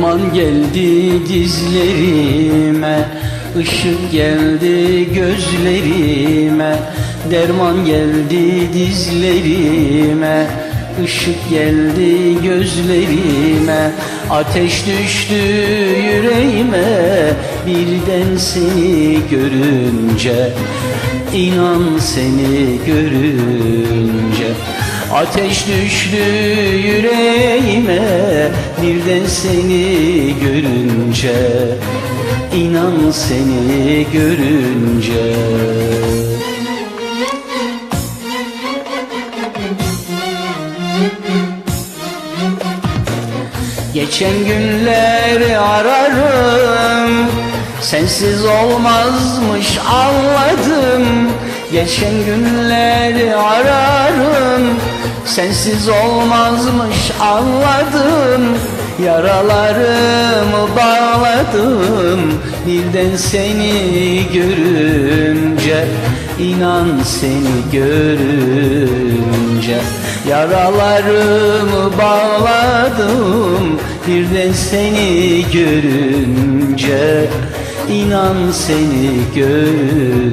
Derman geldi dizlerime Işık geldi gözlerime. Derman geldi dizlerime Işık geldi gözlerime. Ateş düştü yüreğime Birden seni görünce. İnan seni görünce Ateş düştü yüreğime Birden seni görünce. İnan seni görünce. Geçen günleri ararım Sensiz olmazmış anladım. Geçen günleri ararım Sensiz olmazmış anladım Yaralarımı bağladım. Birden seni görünce inan seni görünce. Yaralarımı bağladım Birden seni görünce inan seni görünce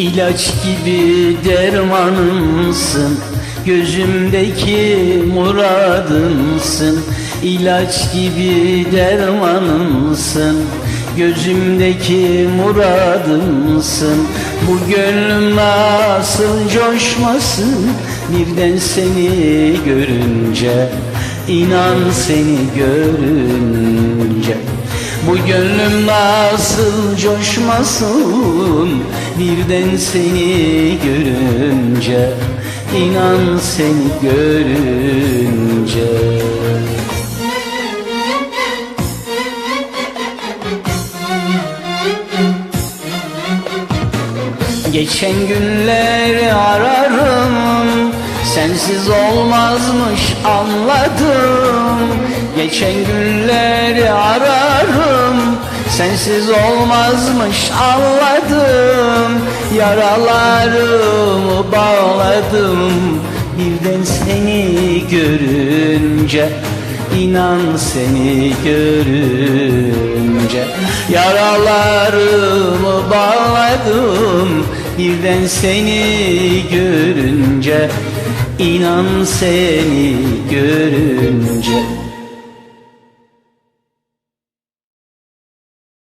İlaç gibi dermanımsın Gözümdeki muradımsın. İlaç gibi dermanımsın Gözümdeki muradımsın. Bu gönlüm nasıl coşmasın Birden seni görünce inan seni görünce. Bu gönlüm nasıl coşmasın Birden seni görünce inan seni görünce. Geçen günleri ararım Sensiz olmazmış anladım. Geçen günleri Sensiz olmazmış anladım. Yaralarımı bağladım. Birden seni görünce inan seni görünce. Yaralarımı bağladım. Birden seni görünce inan seni görünce